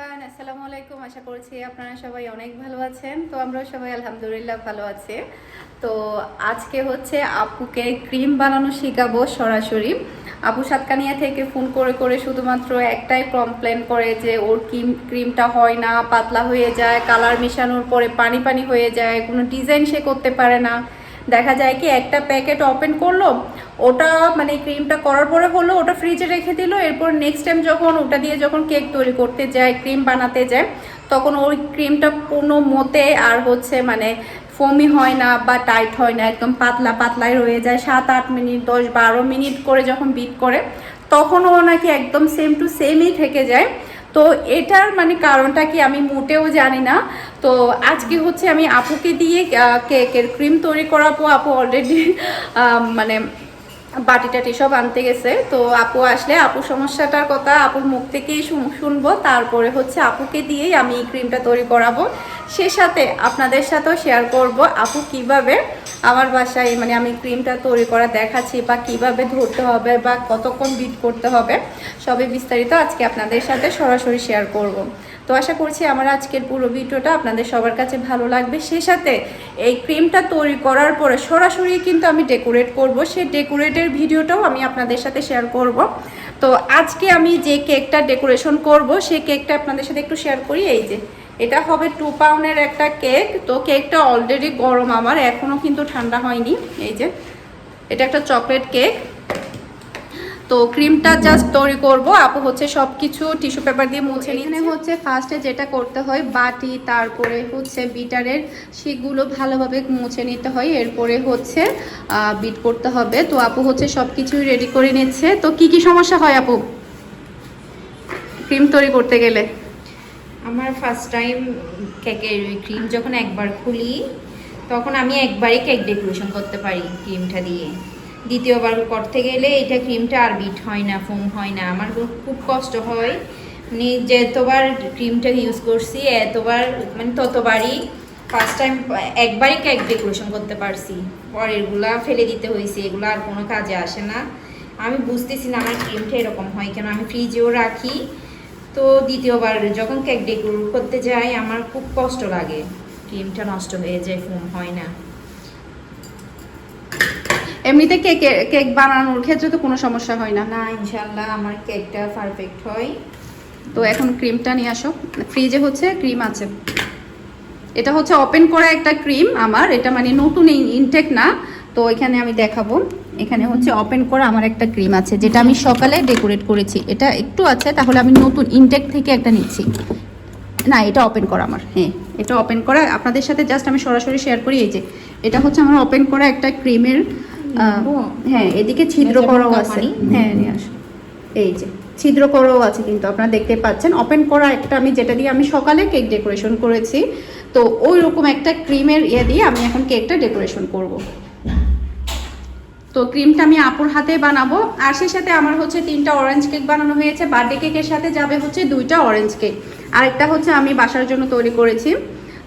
Everyone আসসালামু আলাইকুম। আশা করছি আপনারা সবাই অনেক ভালো আছেন। তো আমরাও সবাই আলহামদুলিল্লাহ ভালো আছি। তো আজকে হচ্ছে আপুকে ক্রিম বানানো শেখাবো সরাসরি। আপু সাতকানিয়া থেকে ফোন করে করে শুধুমাত্র একটাই কমপ্লেন করে যে ওর ক্রিম, ক্রিমটা হয় না, পাতলা হয়ে যায় কালার মেশানোর পরে পানি পানি হয়ে যায়, কোনো ডিজাইন সে করতে পারে না। দেখা যায় কি একটা প্যাকেট ওপেন করল, ওটা মানে ক্রিমটা করার পরে হলো, ওটা ফ্রিজে রেখে দিল, এরপর নেক্সট টাইম যখন ওটা দিয়ে যখন কেক তৈরি করতে যায় ক্রিম বানাতে যায়, তখন ওই ক্রিমটা কোনো মতে আর হচ্ছে মানে ফোমি হয় না বা টাইট হয় না, একদম পাতলা পাতলাই রয়ে যায়। সাত, আট মিনিট, দশ, বারো মিনিট করে যখন বিট করে, তখনও নাকি একদম সেম টু সেমই থেকে যায়। তো এটার মানে কারণটা কি আমি মোটেও জানি না। তো আজকে হচ্ছে আমি আপুকে দিয়ে কেকের ক্রিম তৈরি করাবো। আপু অলরেডি মানে বাটি টাটি সব আনতে গেছে। তো আপু আসলে আপু সমস্যাটার কথা আপুর মুখ থেকেই শুন- শুনব। তারপরে হচ্ছে আপুকে দিয়েই আমি এই ক্রিমটা তৈরি করাবো। সে সাথে আপনাদের সাথেও শেয়ার করব আপু কীভাবে আমার বাসায় মানে আমি ক্রিমটা তৈরি করা দেখাচ্ছি বা কীভাবে ধরতে হবে বা কতক্ষণ বিট করতে হবে, সবই বিস্তারিত আজকে আপনাদের সাথে সরাসরি শেয়ার করব। তো আশা করছি আমার আজকের পুরো ভিডিওটা আপনাদের সবার কাছে ভালো লাগবে। সে সাথে এই ক্রিমটা তৈরি করার পরে সরাসরি কিন্তু আমি ডেকোরেট করব। সেই ডেকোরেটের ভিডিওটাও আমি আপনাদের সাথে শেয়ার করব। তো আজকে আমি যে কেকটা ডেকোরেশন করব, সেই কেকটা আপনাদের সাথে একটু শেয়ার করি। এই যে, এটা হবে টু পাউন্ডের একটা কেক। তো কেকটা অলরেডি গরম আমার এখনও কিন্তু ঠান্ডা হয়নি। এই যে, এটা একটা চকলেট কেক। তো ক্রিমটা জাস্ট তৈরি করব। আপু হচ্ছে সব কিছু টিস্যু পেপার দিয়ে মুছে এখানে হচ্ছে ফার্স্টে যেটা করতে হয় বাটি তারপরে হচ্ছে বিটারের সেগুলো ভালোভাবে মুছে নিতে হয়। এরপরে হচ্ছে বিট করতে হবে। তো আপু হচ্ছে সব কিছুই রেডি করে নিচ্ছে। তো কি কি সমস্যা হয় আপু? ক্রিম তৈরি করতে গেলে? আমার ফার্স্ট টাইম কেকের ক্রিম যখন একবার খুলি তখন আমি একবারই কেক ডেকোরেশন করতে পারি ক্রিমটা দিয়ে। দ্বিতীয়বার করতে গেলে এটা ক্রিমটা আর বিট হয় না ফোম হয় না। আমার খুব- কষ্ট হয়। মানে যতবার ক্রিমটা ইউজ করছি, এতবার মানে ততবারই ফার্স্ট টাইম একবারই কেক ডেকোরেশন করতে পারছি। পরেরগুলা ফেলে দিতে হয়েছে, এগুলো আর কোনো কাজে আসে না। আমি বুঝতেছি না আমার ক্রিমটা এরকম হয় কেন। আমি ফ্রিজেও রাখি। তো দ্বিতীয়বার যখন কেক ডেকোর করতে যাই, আমার খুব কষ্ট লাগে। ক্রিমটা নষ্ট হয়ে যায় ফোম হয় না। এমনিতে কেক কেক বানানোর ক্ষেত্রে তো কোনো সমস্যা হয় না। না ইনশাল্লাহ আমার কেকটা পারফেক্ট হয়। তো এখন ক্রিমটা নিয়ে আসো। ফ্রিজে হচ্ছে ক্রিম আছে। এটা হচ্ছে ওপেন করা একটা ক্রিম আমার। এটা মানে নতুন ইনটেক না। তো এখানে আমি দেখাবো। এখানে হচ্ছে ওপেন করা আমার একটা ক্রিম আছে যেটা আমি সকালে ডেকোরেট করেছি। এটা একটু আছে তাহলে আমি নতুন ইনটেক থেকে একটা নিচ্ছি। না এটা ওপেন করা আমার হ্যাঁ। এটা ওপেন করা আপনাদের সাথে জাস্ট আমি সরাসরি শেয়ার করি এই যে। এটা হচ্ছে আমার ওপেন করা একটা ক্রিমের হ্যাঁ এদিকে ছিদ্র করাও আছে। হ্যাঁ নিয়ে আসো। এই যে ছিদ্র করাও আছে কিন্তু আপনারা দেখতে পাচ্ছেন। ওপেন করা একটা আমি যেটা দিয়ে আমি সকালে কেক ডেকোরেশন করেছি। তো ওই রকম একটা ক্রিমের ইয়ে দিয়ে আমি এখন কেকটা ডেকোরেশন করব। তো ক্রিমটা আমি আপুর হাতে বানাবো। আর সেই সাথে আমার হচ্ছে তিনটা অরেঞ্জ কেক বানানো হয়েছে। বার্থডে কেকের সাথে যাবে হচ্ছে দুইটা অরেঞ্জ কেক আরেকটা হচ্ছে আমি বাসার জন্য তৈরি করেছি।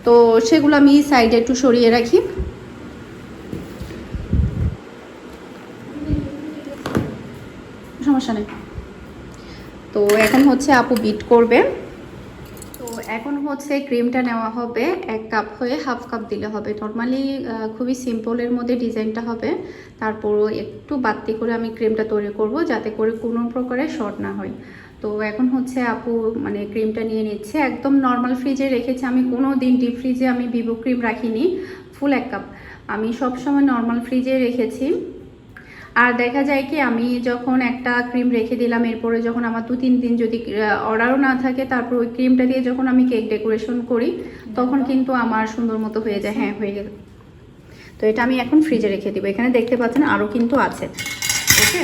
তো সেগুলো আমি সাইডে একটু সরিয়ে রাখি। সমস্যা নেই। তো এখন হচ্ছে আপু বিট করবে। তো এখন হচ্ছে ক্রিমটা নেওয়া হবে এক কাপ হয়ে হাফ কাপ দিলে হবে। নর্মালি খুবই সিম্পলের মধ্যে ডিজাইনটা হবে। তারপরও একটু বাড়তি করে আমি ক্রিমটা তৈরি করব যাতে করে কোনো প্রকারে শর্ট না হয়। তো এখন হচ্ছে আপু মানে ক্রিমটা নিয়ে নিচ্ছে। একদম নর্মাল ফ্রিজে রেখেছি। আমি কোনো দিন ডিপ ফ্রিজে আমি ভিভো ক্রিম রাখিনি। ফুল এক কাপ আমি সবসময় নর্মাল ফ্রিজে রেখেছি। আর দেখা যায় কি আমি যখন একটা ক্রিম রেখে দিলাম এরপরে যখন আমার দু তিন দিন যদি অর্ডারও না থাকে তারপর ওই ক্রিমটা দিয়ে যখন আমি কেক ডেকোরেশন করি তখন কিন্তু আমার সুন্দর মতো হয়ে যায়। হ্যাঁ হয়ে গেল তো এটা আমি এখন ফ্রিজে রেখে দিব। এখানে দেখতে পাচ্ছেন আরও কিন্তু আছে। ওকে?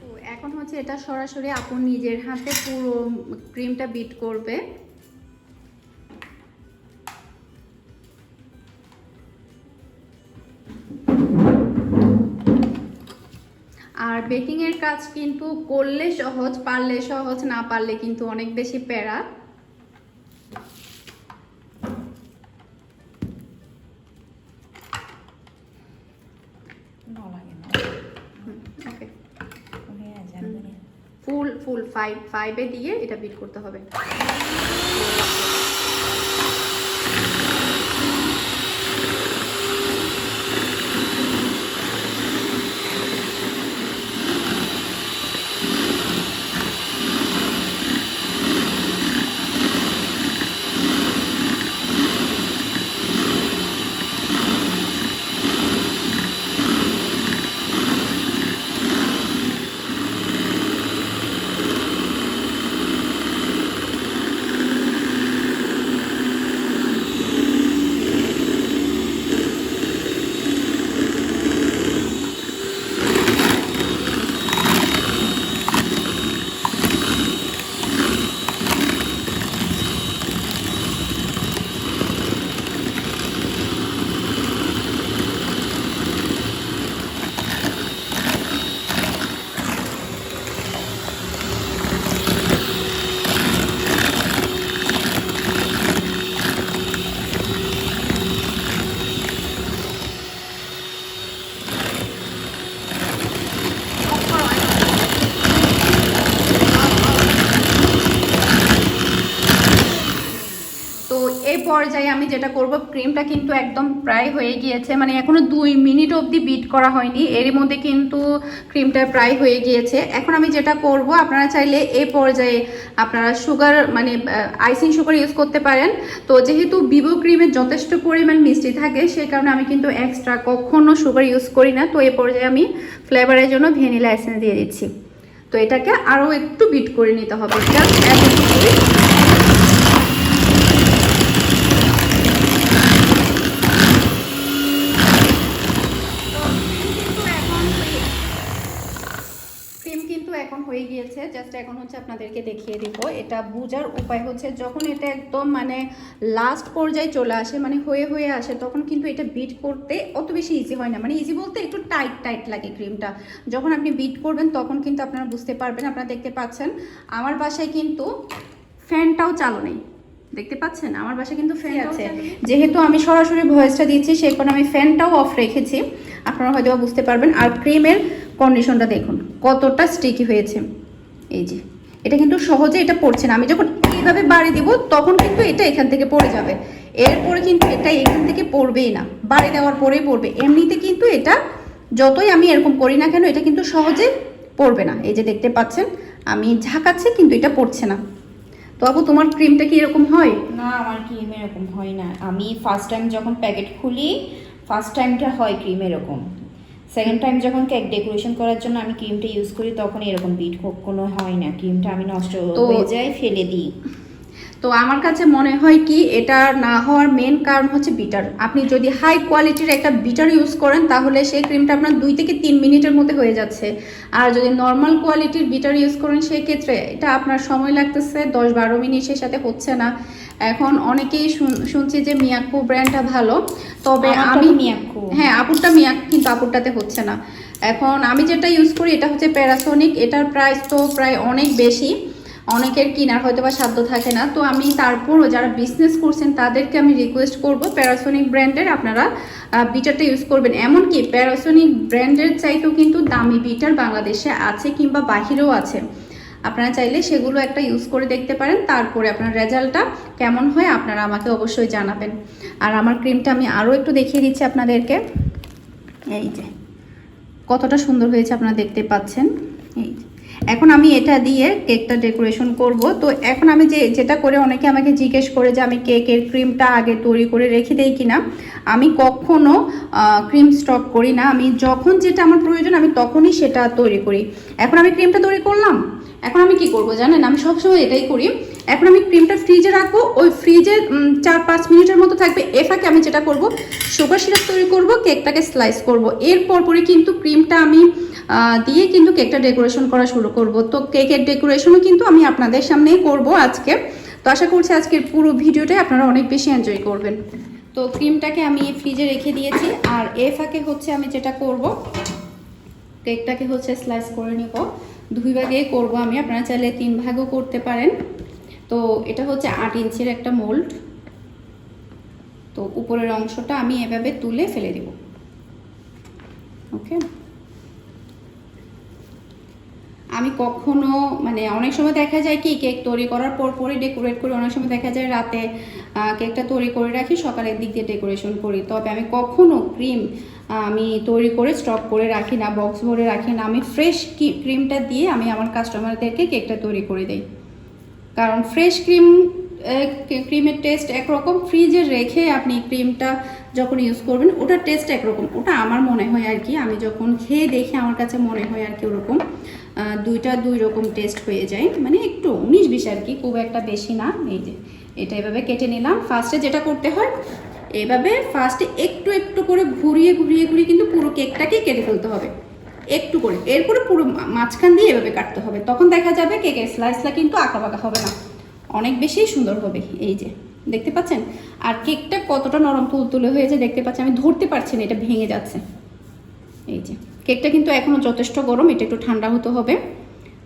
তো এখন হচ্ছে এটা সরাসরি আপন নিজের হাতে পুরো ক্রিমটা বিট করবে। আর বেকিং এর কাজ কিন্তু করলে সহজ পারলে সহজ না পারলে কিন্তু অনেক বেশি প্যারা। ফুল ফুল ফাইভ ফাইভে দিয়ে এটা বিট করতে হবে তো এই পর্যায়ে আমি যেটা করব ক্রিমটা কিন্তু একদম প্রায় হয়ে গিয়েছে। মানে এখনও দুই মিনিট অবধি বিট করা হয়নি। এরই মধ্যে কিন্তু ক্রিমটা প্রায় হয়ে গিয়েছে। এখন আমি যেটা করব, আপনারা চাইলে এ পর্যায়ে আপনারা সুগার মানে আইসিং সুগার ইউজ করতে পারেন। তো যেহেতু ভিভো ক্রিমের যথেষ্ট পরিমাণ মিষ্টি থাকে, সেই কারণে আমি কিন্তু এক্সট্রা কখনো সুগার ইউজ করি না। তো এ পর্যায়ে আমি ফ্লেভারের জন্য ভ্যানিলা এসেন্স দিয়ে দিচ্ছি। তো এটাকে আরও একটু বিট করে নিতে হবে। জাস্ট এতটুকুই ক্রিম কিন্তু এখন হয়ে গিয়েছে জাস্ট এখন হচ্ছে আপনাদেরকে দেখিয়ে দিব। এটা বোঝার উপায় হচ্ছে যখন এটা একদম মানে লাস্ট পর্যায়ে চলে আসে মানে হয়ে হয়ে আসে তখন কিন্তু এটা বিট করতে অত বেশি ইজি হয় না। মানে ইজি বলতে একটু টাইট টাইট লাগে ক্রিমটা যখন আপনি বিট করবেন তখন কিন্তু আপনারা বুঝতে পারবেন আপনারা দেখতে পাচ্ছেন আমার বাসায় কিন্তু ফ্যানটাও চালু নেই। দেখতে পাচ্ছেন? আমার বাসায় কিন্তু ফ্যান আছে? যেহেতু আমি সরাসরি ভয়েসটা দিচ্ছি সেই কারণে আমি ফ্যানটাও অফ রেখেছি। আপনারা হয়তো বুঝতে পারবেন। আর ক্রিমের কন্ডিশনটা দেখুন, কতটা স্টিকি হয়েছে। এই যে, এটা কিন্তু সহজে এটা পড়ছে না। আমি যখন এইভাবে বাড়ি দিব, তখন কিন্তু এটা এখান থেকে পড়ে যাবে। এরপরে কিন্তু এটা এখান থেকে পড়বেই না। বাড়ি দেওয়ার পরেই পড়বে। এমনিতে কিন্তু এটা যতই আমি এরকম করি না কেন, এটা কিন্তু সহজে পড়বে না। এই যে দেখতে পাচ্ছেন, আমি ঝাঁকাচ্ছি কিন্তু এটা পড়ছে না। তো আপু, তোমার ক্রিমটা কি এরকম হয়? না, আমার ক্রিম এরকম হয় না। আমি ফার্স্ট টাইম যখন প্যাকেট খুলি ফার্স্ট টাইমটা হয় ক্রিম এরকম। সেকেন্ড টাইম যখন কেক ডেকোরেশন করার জন্য আমি ক্রিমটা ইউজ করি তখন এরকম বিট কোনো হয় না। ক্রিমটা আমি নষ্ট হয়ে যায় ফেলে দিই। তো আমার কাছে মনে হয় কি এটা না হওয়ার মেন কারণ হচ্ছে বিটার আপনি যদি হাই কোয়ালিটির একটা বিটার ইউজ করেন তাহলে সেই ক্রিমটা আপনার দুই থেকে তিন মিনিটের মধ্যে হয়ে যাচ্ছে। আর যদি নর্মাল কোয়ালিটির বিটার ইউজ করেন সেই ক্ষেত্রে এটা আপনার সময় লাগতেছে দশ বারো মিনিটের সাথে হচ্ছে না। এখন অনেকেই শুনছি যে মিয়াকু ব্র্যান্ডটা ভালো তবে আমি তো মিয়াকো। হ্যাঁ আপুরটা মিয়াক কিন্তু আপুরটাতে হচ্ছে না। এখন আমি যেটা ইউজ করি এটা হচ্ছে প্যারাসোনিক এটার প্রাইস তো প্রায় অনেক বেশি। অনেকের কিনার হয়তো বা সাধ্য থাকে না। তো আমি তারপরও যারা বিজনেস করছেন, তাদেরকে আমি রিকোয়েস্ট করব প্যারাসোনিক ব্র্যান্ডের আপনারা বিটারটা ইউজ করবেন। এমনকি প্যারাসোনিক ব্র্যান্ডের চাইতেও কিন্তু দামি বিটার বাংলাদেশে আছে কিংবা বাহিরেও আছে। আপনারা চাইলে সেগুলো একটা ইউজ করে দেখতে পারেন। তারপরে আপনার রেজাল্টটা কেমন হয় আপনারা আমাকে অবশ্যই জানাবেন। আর আমার ক্রিমটা আমি আরও একটু দেখিয়ে দিচ্ছি আপনাদেরকে। এই যে, কতটা সুন্দর হয়েছে আপনারা দেখতে পাচ্ছেন। এই যে। এখন আমি এটা দিয়ে কেকটা ডেকোরেশন করব। তো এখন আমি যে, যেটা করে অনেকে আমাকে জিজ্ঞেস করে যে, আমি কেকের ক্রিমটা আগে তৈরি করে রেখে দেই কিনা, আমি কখনো ক্রিম স্টক করি না। আমি যখন যেটা আমার প্রয়োজন, আমি তখনই সেটা তৈরি করি। এখন আমি ক্রিমটা তৈরি করলাম। এখন আমি কি করব জানেন? আমি সবসময় এটাই করি। এখন আমি ক্রিমটা ফ্রিজে রাখব। ওই ফ্রিজে চার পাঁচ মিনিটের মতো থাকবে। এ ফাঁকে আমি যেটা করব, সুগার সিরাপ তৈরি করব, কেকটাকে স্লাইস করব। এরপর পরে কিন্তু ক্রিমটা আমি দিয়ে কিন্তু কেকটা ডেকোরেশন করা শুরু করব। তো কেকের ডেকোরেশনও কিন্তু আমি আপনাদের সামনেই করব আজকে। তো আশা করছি আজকের পুরো ভিডিওটাই আপনারা অনেক বেশি এনজয় করবেন। তো ক্রিমটাকে আমি ফ্রিজে রেখে দিয়েছি, আর এ ফাঁকে হচ্ছে আমি যেটা করব, কেকটাকে হচ্ছে স্লাইস করে নিব। দুই ভাগে করব আমি, আপনারা চাইলে তিন ভাগও করতে পারেন। তো এটা হচ্ছে আট ইঞ্চির একটা মোল্ড তো উপরের অংশটা আমি এভাবে তুলে ফেলে দেব। ওকে আমি কখনো মানে অনেক সময় দেখা যায় কি, কেক তৈরি করার পর পরে ডেকোরেট করি, অনেক সময় দেখা যায় রাতে কেকটা তৈরি করে রাখি, সকালের দিক দিয়ে ডেকোরেশন করি। তবে আমি কখনো ক্রিম আমি তৈরি করে স্টক করে রাখি না বক্স ভরে রাখি না। আমি ফ্রেশ ক্রিমটা দিয়ে আমি আমার কাস্টমারদেরকে কেকটা তৈরি করে দিই। কারণ ফ্রেশ ক্রিম ক্রিমের টেস্ট একরকম। ফ্রিজে রেখে আপনি ক্রিমটা যখন ইউজ করবেন, ওটার টেস্ট একরকম। ওটা আমার মনে হয় আর কি, আমি যখন খেয়ে দেখি, আমার কাছে মনে হয় আর কি ওরকম। দুইটা দুই রকম টেস্ট হয়ে যায়। মানে একটু উনিশ বিশ আর কি, খুব একটা বেশি না। এই যে, এটা এভাবে কেটে নিলাম। ফার্স্টে যেটা করতে হয়, এভাবে ফার্স্টে একটু একটু করে ঘুরিয়ে ঘুরিয়ে ঘুরিয়ে কিন্তু পুরো কেকটাকে কেটে ফেলতে হবে। একটু করে। এরপরে পুরো মাঝখান দিয়ে এভাবে কাটতে হবে। তখন দেখা যাবে কেকের স্লাইসটা কিন্তু আঁকা বাঁকা হবে না। অনেক বেশি সুন্দর হবে। এই যে, দেখতে পাচ্ছেন? আর কেকটা কতটা নরম তুলতুলে হয়েছে দেখতে পাচ্ছেন? আমি ধরতে পারছি না, এটা ভেঙে যাচ্ছে। এই যে কেকটা কিন্তু এখনও যথেষ্ট গরম, এটা একটু ঠান্ডা হতে হবে।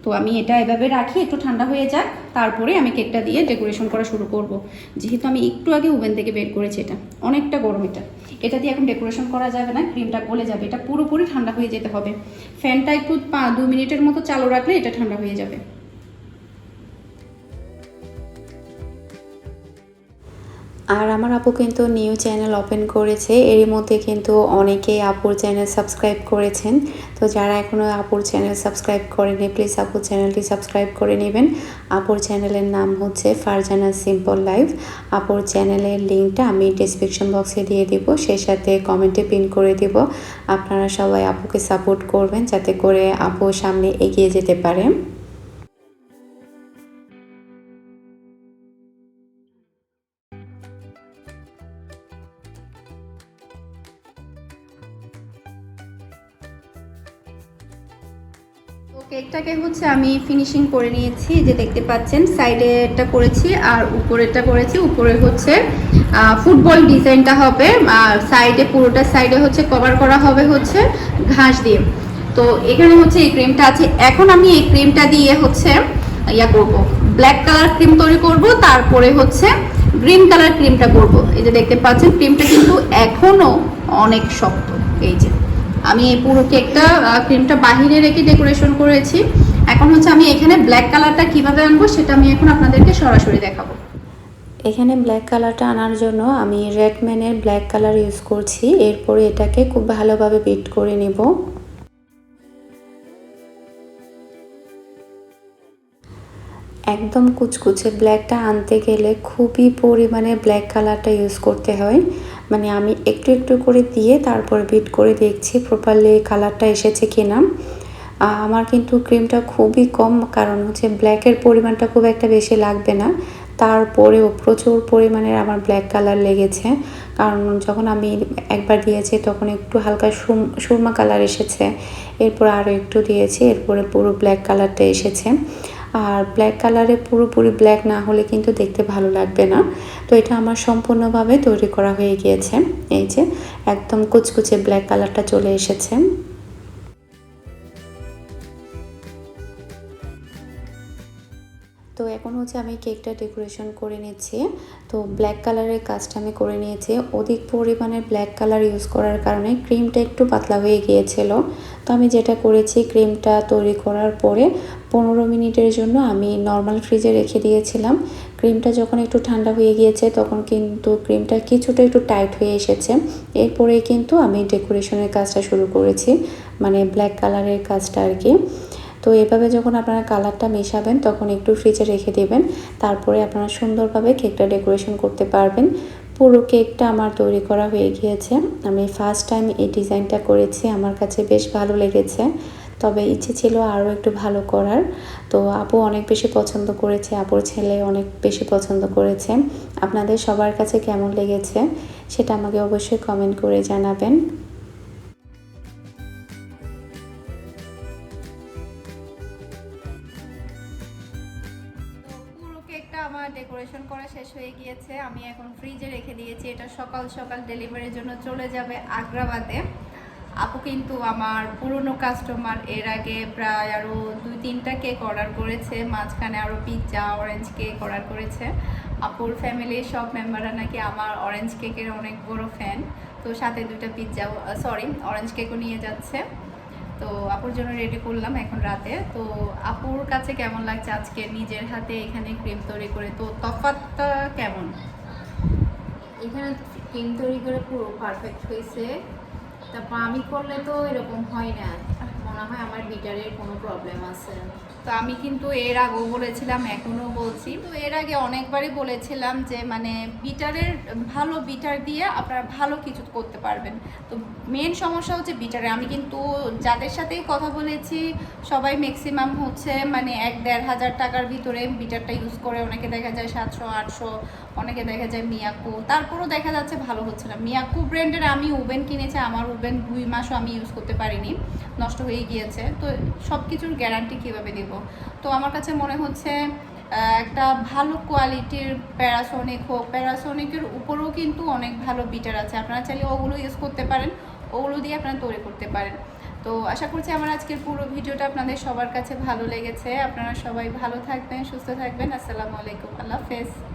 তো আমি এটা এভাবে রাখি, একটু ঠান্ডা হয়ে যাক, তারপরে আমি কেকটা দিয়ে ডেকোরেশন করা শুরু করব। যেহেতু আমি একটু আগে ওভেন থেকে বের করেছি এটা, অনেকটা গরম এটা। এটা দিয়ে এখন ডেকোরেশন করা যাবে না, ক্রিমটা গলে যাবে, এটা পুরোপুরি ঠান্ডা হয়ে যেতে হবে। ফ্যানটা একটু দু মিনিটের মতো চালু রাখলে এটা ঠান্ডা হয়ে যাবে। আর আমার আপু কিন্তু নিউ চ্যানেল ওপেন করেছে। এরই মধ্যে কিন্তু অনেকেই আপুর চ্যানেল সাবস্ক্রাইব করেছেন। তো যারা এখনও আপুর চ্যানেল সাবস্ক্রাইব করেনি প্লিজ আপুর চ্যানেলটি সাবস্ক্রাইব করে নেবেন। আপুর চ্যানেলের নাম হচ্ছে ফারজানা সিম্পল লাইফ আপুর চ্যানেলের লিঙ্কটা আমি ডিসক্রিপশন বক্সে দিয়ে দিব সেই সাথে কমেন্টে পিন করে দিব। আপনারা সবাই আপুকে সাপোর্ট করবেন, যাতে করে আপু সামনে এগিয়ে যেতে পারে। তো কেকটাকে হচ্ছে আমি ফিনিশিং করে নিয়েছি যে দেখতে পাচ্ছেন সাইডে একটা করেছি আর উপরেরটা করেছি। উপরে হচ্ছে ফুটবল ডিজাইনটা হবে, আর সাইডে পুরোটা সাইডে হচ্ছে কভার করা হবে হচ্ছে ঘাস দিয়ে। তো এখানে হচ্ছে এই ক্রিমটা আছে। এখন আমি এই ক্রিমটা দিয়ে হচ্ছে ইয়া করব ব্ল্যাক কালার ক্রিম তৈরি করব, তারপরে হচ্ছে গ্রিন কালার ক্রিমটা করব। এই যে দেখতে পাচ্ছেন ক্রিমটা কিন্তু এখনও অনেক শক্ত, এই যে। আমি এই পুরো কেকটা ক্রিমটা বাহিরে রেখে ডেকোরেশন করেছি। এখন হচ্ছে আমি এখানে ব্ল্যাক কালারটা কীভাবে আনব সেটা আমি এখন আপনাদেরকে সরাসরি দেখাবো। এখানে ব্ল্যাক কালারটা আনার জন্য আমি রেডম্যানের ব্ল্যাক কালার ইউজ করছি। এরপরে এটাকে খুব ভালোভাবে বিট করে নেব। একদম কুচকুচে ব্ল্যাকটা আনতে গেলে খুবই পরিমাণে ব্ল্যাক কালারটা ইউজ করতে হয়। মানে আমি একটু একটু করে দিয়ে তারপরে বিট করে দেখছি প্রপারলি কালারটা এসেছে কিনা। আমার কিন্তু ক্রিমটা খুবই কম, কারণ হচ্ছে ব্ল্যাকের পরিমাণটা খুব একটা বেশি লাগবে না। তারপরেও প্রচুর পরিমাণের আমার ব্ল্যাক কালার লেগেছে। কারণ যখন আমি একবার দিয়েছি, তখন একটু হালকা সুরমা কালার এসেছে। এরপর আরও একটু দিয়েছি, এরপরে পুরো ব্ল্যাক কালারটা এসেছে। আর ব্ল্যাক কালারে পুরোপুরি ব্ল্যাক না হলে কিন্তু দেখতে ভালো লাগবে না। তো এটা আমার সম্পূর্ণভাবে তৈরি করা হয়ে গিয়েছে। এই যে একদম কুচকুচে ব্ল্যাক কালারটা চলে এসেছে। তো এখন হচ্ছে আমি কেকটা ডেকোরেশন করে নিচ্ছি। তো ব্ল্যাক কালারের কাজটা আমি করে নিয়েছি। অধিক পরিমাণে ব্ল্যাক কালার ইউজ করার কারণে ক্রিমটা একটু পাতলা হয়ে গিয়েছিল। তো আমি যেটা করেছি ক্রিমটা তৈরি করার পরে পনেরো মিনিটের জন্য আমি নর্মাল ফ্রিজে রেখে দিয়েছিলাম। ক্রিমটা যখন একটু ঠান্ডা হয়ে গিয়েছে, তখন কিন্তু ক্রিমটা কিছুটা একটু টাইট হয়ে এসেছে। এরপরে কিন্তু আমি ডেকোরেশনের কাজটা শুরু করেছি মানে ব্ল্যাক কালারের কাজটা আর কি। তো এভাবে যখন আপনারা কালারটা মেশাবেন, তখন একটু ফ্রিজে রেখে দেবেন। তারপরে আপনারা সুন্দরভাবে কেকটা ডেকোরেশন করতে পারবেন। পুরো কেকটা আমার তৈরি করা হয়ে গিয়েছে। আমি ফার্স্ট টাইম এই ডিজাইনটা করেছি, আমার কাছে বেশ ভালো লেগেছে। তবে ইচ্ছে ছিল আরও একটু ভালো করার। তো আপু অনেক বেশি পছন্দ করেছে, আপুর ছেলে অনেক বেশি পছন্দ করেছে। আপনাদের সবার কাছে কেমন লেগেছে সেটা আমাকে অবশ্যই কমেন্ট করে জানাবেন। কেকটা আমার ডেকোরেশন করা শেষ হয়ে গিয়েছে। আমি এখন ফ্রিজে রেখে দিয়েছি। এটা সকাল সকাল ডেলিভারির জন্য চলে যাবে আগ্রাবাদে। আপু কিন্তু আমার পুরনো কাস্টমার এর আগে প্রায় আরও দুই তিনটা কেক অর্ডার করেছে, মাঝখানে আরও পিৎজা অরেঞ্জ কেক অর্ডার করেছে। আপুর ফ্যামিলির সব মেম্বাররা নাকি আমার অরেঞ্জ কেকের অনেক বড় ফ্যান তো সাথে দুটা পিৎজা সরি অরেঞ্জ কেকও নিয়ে যাচ্ছে। তো আপুর জন্য রেডি করলাম এখন রাতে। তো আপুর কাছে কেমন লাগছে আজকে? নিজের হাতে এখানে ক্রিম তৈরি করে। তো তফাৎটা কেমন? এখানে ক্রিম তৈরি করে পুরো পারফেক্ট হয়েছে। তারপর আমি করলে তো এরকম হয় না। মনে হয় আমার বিটারের কোনো প্রবলেম আছে। তো আমি কিন্তু এর আগেও বলেছিলাম, এখনও বলছি। তো এর আগে অনেকবারই বলেছিলাম যে মানে বিটারের ভালো বিটার দিয়ে আপনারা ভালো কিছু করতে পারবেন। তো মেন সমস্যা হচ্ছে বিটারে। আমি কিন্তু যাদের সাথেই কথা বলেছি, সবাই ম্যাক্সিমাম হচ্ছে মানে এক দেড় হাজার টাকার ভিতরে বিটারটা ইউজ করে অনেকে দেখা যায় সাতশো, আটশো, অনেকে দেখা যায় মিয়াকু। তারপরও দেখা যাচ্ছে ভালো হচ্ছে না। মিয়াকু ব্র্যান্ডের আমি ওভেন কিনেছি, আমার ওভেন দুই মাসও আমি ইউজ করতে পারিনি। নষ্ট হয়ে গিয়েছে। তো সব কিছুর গ্যারান্টি কীভাবে দেব? তো আমার কাছে মনে হচ্ছে একটা ভালো কোয়ালিটির প্যারাসোনিক হোক, প্যারাসোনিকের উপরেও কিন্তু অনেক ভালো বিটার আছে। আপনারা চাইলে ওগুলো ইউজ করতে পারেন, ওগুলো দিয়ে আপনারা তৈরি করতে পারেন। তো আশা করছি আমার আজকের পুরো ভিডিওটা আপনাদের সবার কাছে ভালো লেগেছে। আপনারা সবাই ভালো থাকবেন, সুস্থ থাকবেন। আসসালামু আলাইকুম। আল্লাহ হাফেজ।